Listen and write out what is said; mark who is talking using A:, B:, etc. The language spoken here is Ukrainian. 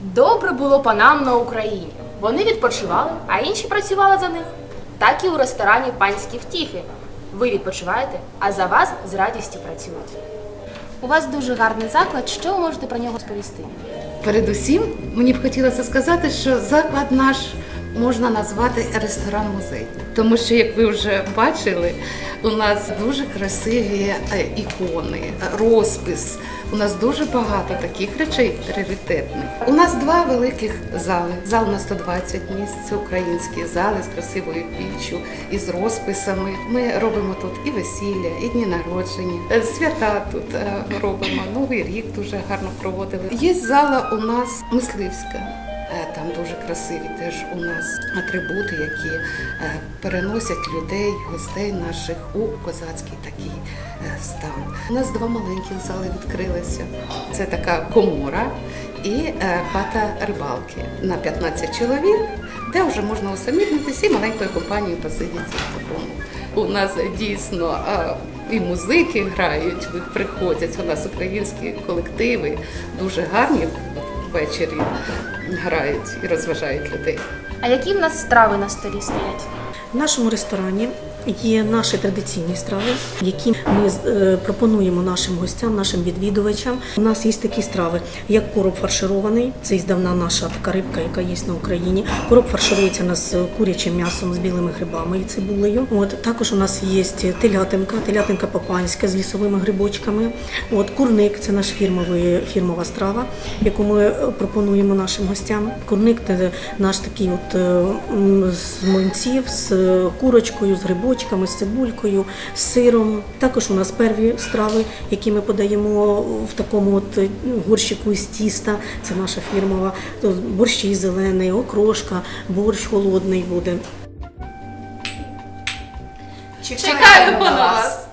A: Добре було панам на Україні. Вони відпочивали, а інші працювали за них. Так і у ресторані панські втіхи. Ви відпочиваєте, а за вас з радістю працюють. У вас дуже гарний заклад. Що ви можете про нього сповісти?
B: Передусім, мені б хотілося сказати, що заклад наш можна назвати ресторан-музей. Тому що, як ви вже бачили, у нас дуже красиві е, ікони, розпис. У нас дуже багато таких речей раритетних. У нас два великих зали. Зал на 120 місць, українські зали з красивою піччю і з розписами. Ми робимо тут і весілля, і дні народження, е, свята тут е, робимо. Новий рік дуже гарно проводили. Є зала у нас мисливська. Е, Там дуже красиві теж у нас атрибути, які е, переносять людей, гостей наших у козацький такий е, стан. У нас два маленьких зали відкрилися. Це така комора і хата рибалки на 15 чоловік, де вже можна усамітнитися і маленькою компанією посидіти в такому. У нас дійсно і музики грають, приходять. У нас українські колективи дуже гарні ввечері грають і розважають людей.
A: А які в нас страви на столі стоять?
C: В нашому ресторані є наші традиційні страви, які ми е, пропонуємо нашим гостям, нашим відвідувачам. У нас є такі страви, як короб фарширований. Це здавна наша така рибка, яка є на Україні. Короб фарширується нас курячим м'ясом з білими грибами і цибулею. От також у нас є телятинка, телятинка папанська з лісовими грибочками. От курник це наш фірмовий фірмова страва, яку ми е, пропонуємо нашим гостям. Курник це наш такий от е, з млинців з курочкою, з грибочками, з цибулькою, з сиром. Також у нас перві страви, які ми подаємо в такому от е, горщику із тіста. Це наша фірмова. То борщі зелений, окрошка, борщ холодний буде.
A: Чекаємо на вас!